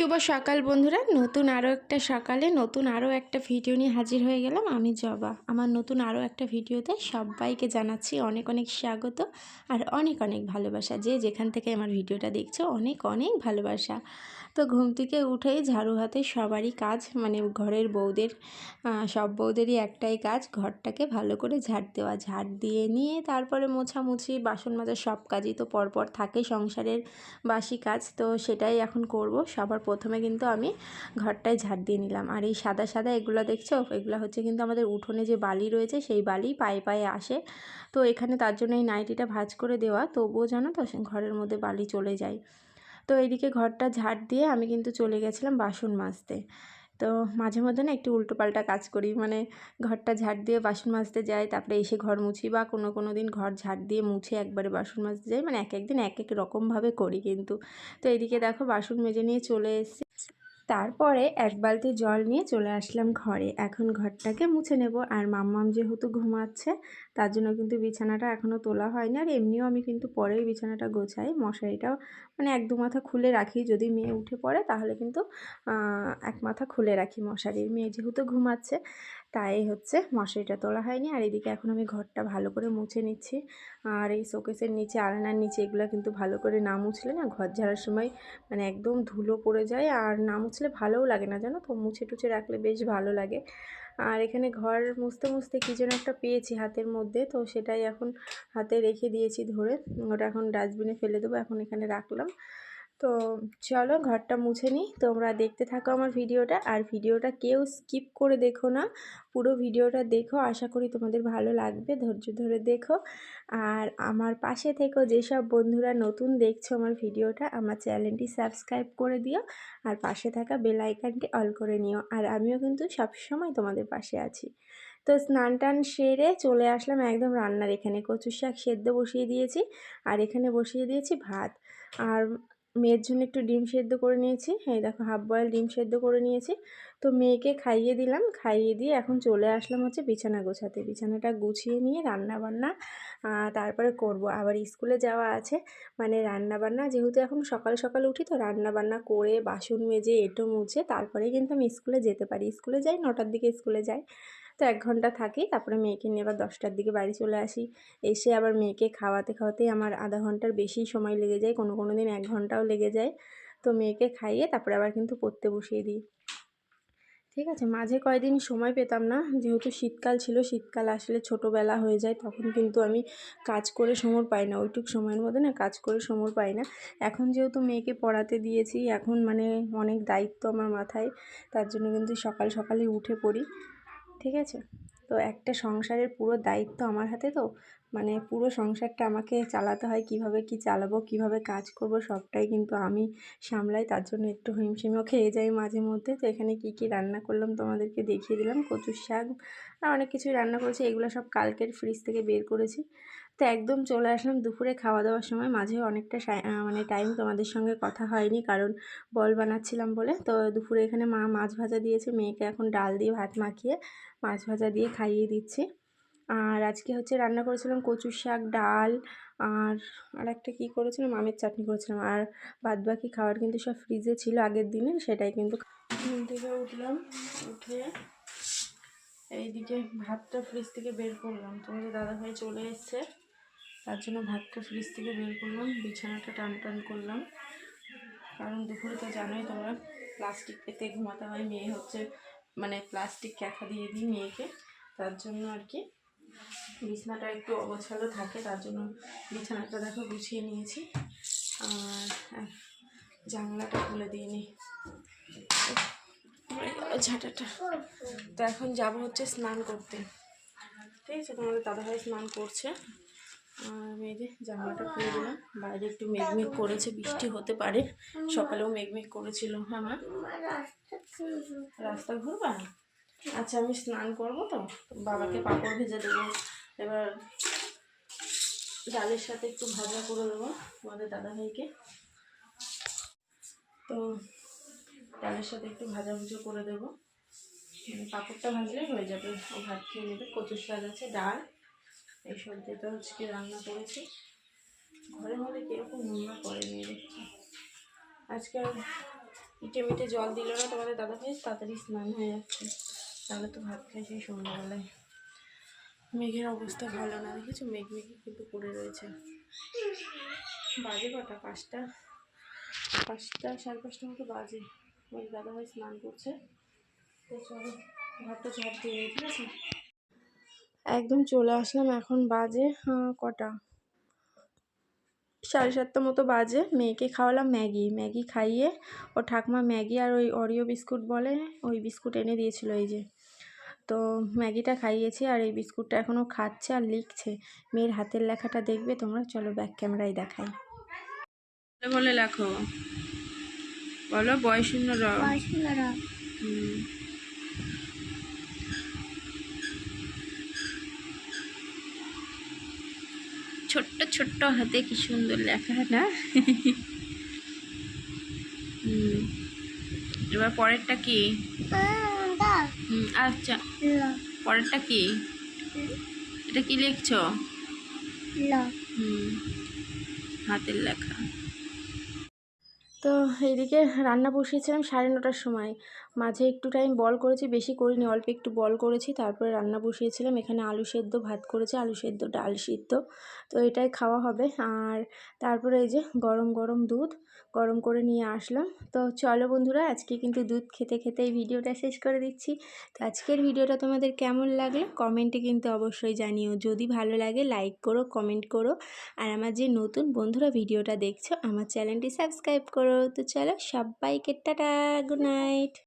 শুভ সকাল বন্ধুরা। নতুন আরও একটা সকালে নতুন আরও একটা ভিডিও নিয়ে হাজির হয়ে গেলাম আমি জবা। আমার নতুন আরও একটা ভিডিওতে সবাইকে জানাচ্ছি অনেক অনেক স্বাগত আর অনেক অনেক ভালোবাসা। যে যেখান থেকে আমার ভিডিওটা দেখছ, অনেক অনেক ভালোবাসা। তো ঘুম থেকে উঠেই ঝাড়ু হাতে সবারই কাজ মানে ঘরের বউদের সব বউদেরই একটাই কাজ, ঘরটাকে ভালো করে ঝাড় দেওয়া। ঝাড় দিয়ে নিয়ে তারপরে মোছামুছি, বাসন মাজা সব কাজই তো পরপর থাকে সংসারের বাসি কাজ, তো সেটাই এখন করব। সবার প্রথমে কিন্তু আমি ঘরটায় ঝাড় দিয়ে নিলাম। আর এই সাদা সাদা এগুলো দেখছ? এগুলো হচ্ছে কিন্তু আমাদের উঠোনে যে বালি রয়েছে, সেই বালি পায়ে পায়ে আসে। তো এখানে তার জন্য এই নাইটিটা ভাজ করে দেওয়া। তবুও জানো তো ঘরের মধ্যে বালি চলে যায়। তো এইদিকে ঘরটা ঝাড় দিয়ে আমি কিন্তু চলে গেছিলাম বাসন মাজতে। তো মাঝে মধ্যে না একটু উল্টোপাল্টা কাজ করি। মানে ঘরটা ঝাড় দিয়ে বাসন মাজতে যাই, তারপরে এসে ঘর মুছি বা কোনো কোনো দিন ঘর ঝাড় দিয়ে মুছে একবারে বাসন মাজতে যাই। মানে এক একদিন এক এক রকমভাবে করি কিন্তু। তো এদিকে দেখো বাসন মেজে নিয়ে চলে এসেছি। তারপরে এক বালতি জল নিয়ে চলে আসলাম ঘরে। এখন ঘরটাকে মুছে নেব। আর মাম্মাম যেহেতু ঘুমাচ্ছে, তার জন্য কিন্তু বিছানাটা এখনও তোলা হয়নি। আর এমনিও আমি কিন্তু পরেই বিছানাটা গোছাই। মশারিটাও মানে এক দু মাথা খুলে রাখি। যদি মেয়ে উঠে পড়ে, তাহলে কিন্তু এক মাথা খুলে রাখি মশারির। মেয়ে যেহেতু ঘুমাচ্ছে, তাই হচ্ছে মশারিটা তোলা হয়নি। আর এদিকে এখন আমি ঘরটা ভালো করে মুছে নিচ্ছি। আর এই শোকেসের নিচে আলনার নিচে এগুলো কিন্তু ভালো করে না মুছলে না ঘর ঝাড়ার সময় মানে একদম ধুলো পড়ে যায়। আর না মুছলে ভালোও লাগে না, জানো তো? মুছে টুছে রাখলে বেশ ভালো লাগে। আর এখানে ঘর মুছতে মুছতে কী যেন একটা পেয়েছি হাতের মধ্যে, তো সেটাই এখন হাতে রেখে দিয়েছি ধরে। ওটা এখন ডাস্টবিনে ফেলে দেবো, এখন এখানে রাখলাম। তো চলো ঘরটা মুছে নিই। তোমরা দেখতে থাকো আমার ভিডিওটা। আর ভিডিওটা কেউ স্কিপ করে দেখো না। পুরো ভিডিওটা দেখো। আশা করি তোমাদের ভালো লাগবে। ধৈর্য ধরে দেখো। আর আমার পাশে থেকেও যেসব বন্ধুরা নতুন দেখছ আমার ভিডিওটা, আমার চ্যানেলটি সাবস্ক্রাইব করে দিও। আর পাশে থাকা বেল আইকনটি অল করে নিও। আর আমিও কিন্তু সবসময় তোমাদের পাশে আছি। তো স্নান টান সেরে চলে আসলাম একদম রান্নার। এখানে কচুর শাক সেদ্ধ বসিয়ে দিয়েছি। আর এখানে বসিয়ে দিয়েছি ভাত। আর মেয়ের জন্য একটু ডিম সেদ্ধ করে নিয়েছি। হ্যাঁ দেখো হাফ বয়েল ডিম সেদ্ধ করে নিয়েছি। তো মেয়েকে খাইয়ে দিলাম, খাইয়ে দিয়ে এখন চলে আসলাম হচ্ছে বিছানা গোছাতে। বিছানাটা গুছিয়ে নিয়ে রান্না বান্না তারপরে করব। আবার স্কুলে যাওয়া আছে মানে রান্না বান্না যেহেতু এখন সকাল সকাল উঠি তো রান্না বান্না করে বাসন মেজে, এঁটো মুছে তারপরে কিন্তু আমি স্কুলে যেতে পারি। স্কুলে যাই, নটার দিকে স্কুলে যাই। তো এক ঘণ্টা থাকি, তারপরে মেয়েকে নিয়ে আবার দশটার দিকে বাড়ি চলে আসি। এসে আবার মেয়েকে খাওয়াতে খাওয়াতেই আমার আধা ঘণ্টার বেশি সময় লেগে যায়, কোনো কোনো দিন এক ঘন্টাও লেগে যায়। তো মেয়েকে খাইয়ে তারপরে আবার কিন্তু পড়তে বসিয়ে দিই। ঠিক আছে, মাঝে কয়েকদিন সময় পেতাম না। যেহেতু শীতকাল ছিল, শীতকাল আসলে ছোটোবেলা হয়ে যায়, তখন কিন্তু আমি কাজ করে সময় পাই না। ওইটুক সময়ের মধ্যে না কাজ করে সময় পাই না। এখন যেহেতু মেয়েকে পড়াতে দিয়েছি, এখন মানে অনেক দায়িত্ব আমার মাথায়, তার জন্য কিন্তু সকাল সকালে উঠে পড়ি। ঠিক আছে? তো একটা সংসারের পুরো দায়িত্ব আমার হাতে তো মানে পুরো সংসারটা আমাকে চালাতে হয়, কীভাবে কি চালাবো, কীভাবে কাজ করব, সবটাই কিন্তু আমি সামলাই। তার জন্য একটু হিমশিমও খেয়ে যাই মাঝে মধ্যে। তো এখানে কি কি রান্না করলাম তোমাদেরকে দেখিয়ে দিলাম। কচুর শাক আর অনেক কিছুই রান্না করেছি। এগুলো সব কালকের ফ্রিজ থেকে বের করেছি। তো একদম চলে আসলাম দুপুরে খাওয়া দাওয়ার সময়। মাঝে অনেকটা মানে টাইম তোমাদের সঙ্গে কথা হয়নি কারণ বল বানাচ্ছিলাম বলে। তো দুপুরে এখানে মা মাছ ভাজা দিয়েছে। মেয়েকে এখন ডাল দিয়ে ভাত মাখিয়ে মাছ ভাজা দিয়ে খাইয়ে দিচ্ছি। আর আজকে হচ্ছে রান্না করেছিলাম কচুর শাক, ডাল আর আর একটা কী করেছিলাম? আমের চাটনি করেছিলাম। আর বাদ বাকি খাবার কিন্তু সব ফ্রিজে ছিল আগের দিনে সেটাই কিন্তু ঘুম থেকে উঠলাম, উঠে এইদিকে ভাতটা ফ্রিজ থেকে বের করলাম। তোমাদের দাদাভাই চলে এসছে, তার জন্য ভাতটা ফ্রিজ থেকে বের করলাম, বিছানাটা টান টান করলাম। কারণ দুপুরে তো জানোই তোমরা প্লাস্টিক পেতে ঘুমাতে হয়, মেয়ে হচ্ছে মানে প্লাস্টিক ক্যাথা দিয়ে দিই মেয়েকে, তার জন্য আর কি বিছানাটা একটু অগোছালো থাকে, তার জন্য বিছানাটা দেখো গুছিয়ে নিয়েছি। আর জানলাটা খুলে দিইনি ঝাঁটাটা। তো এখন যাব হচ্ছে স্নান করতে। ঠিক আছে, তোমাদের দাদাভাই স্নান করছে। আর মেয়েকে জানলাটা খুলে দিলাম। বাইরে একটু মেঘমেঘ করেছে, বৃষ্টি হতে পারে। সকালেও মেঘমেঘ করেছিল। হ্যাঁ মা। রাস্তা ঘুরবা? আচ্ছা আমি স্নান করব তো। বাবাকে পাঁপড় ভেজে দেবো। এবার ডালের সাথে একটু ভাজা করে দেবো তোমাদের দাদাভাইকে। তো ডালের সাথে একটু ভাজা ভুজো করে দেবো। মানে পাঁপড়টা ভাজলে হয়ে যাবে। ও ভাত খেয়ে নেবে। কচুর শাক আছে ডাল। এই সবজিটা হচ্ছে কি রান্না করেছি। ঘরের মধ্যে কীরকম নোংরা করে নিয়ে দেখছি। আজকে ইটে মিটে জল দিল না তোমাদের দাদা ভাই তাড়াতাড়ি স্নান হয়ে যাচ্ছে। তাহলে তো ভাত খাই সেই সন্ধ্যাবেলায়। মেঘের অবস্থা ভালো না দেখেছ? মেঘ মেঘে কিন্তু পড়ে রয়েছে। বাজে কটা? পাঁচটা? পাঁচটা সাড়ে পাঁচটা মতো বাজে। ওই দাদা ভাই স্নান করছে। তো চলো ঘরটা ঝাড় দিয়ে নিই, ঠিক আছে? একদম চলে আসলাম এখন বাজে কটা? সাড়ে সাতটা মতো বাজে। মেয়েকে খাওয়ালাম ম্যাগি। ম্যাগি খাইয়ে ও ঠাকমা ম্যাগি আর ওই অরিও বিস্কুট বলে ওই বিস্কুট এনে দিয়েছিল এই যে। তো ম্যাগিটা খাইয়েছি আর এই বিস্কুটটা এখনও খাচ্ছে আর লিখছে। মেয়ের হাতের লেখাটা দেখবে তোমরা। চলো ব্যাক ক্যামেরায় দেখাই। বলে লেখো। বলো বয় শূন্য র। ছোট্ট ছোট্ট হাতে কি সুন্দর লেখা না? হুম। এবার পরেরটা কি? হুম, আচ্ছা। পরেরটা কি? এটা কি লিখছো? হুম হাতের লেখা। তো এইদিকে রান্না বসিয়েছিলাম সাড়ে নটার সময়। মাঝে একটু টাইম বল করেছি, বেশি করিনি, অল্প একটু বল করেছি, তারপরে রান্না বসিয়েছিলাম। এখানে আলু সেদ্ধ ভাত করেছি, আলু সেদ্ধ, ডাল সিদ্ধ। তো এটাই খাওয়া হবে। আর তারপরে এই যে গরম গরম দুধ, গরম করে নিয়ে আসলাম। তো চলো বন্ধুরা, আজকে কিন্তু দুধ খেতে খেতে এই ভিডিওটা শেষ করে দিচ্ছি। তো আজকের ভিডিওটা তোমাদের কেমন লাগল? কমেন্টে কিন্তু অবশ্যই জানিও। যদি ভালো লাগে লাইক করো কমেন্ট করো। আর আমার যে নতুন বন্ধুরা ভিডিওটা দেখছ, আমার চ্যানেলটি সাবস্ক্রাইব করো। তো চলো, সবাইকে টাটা গুড নাইট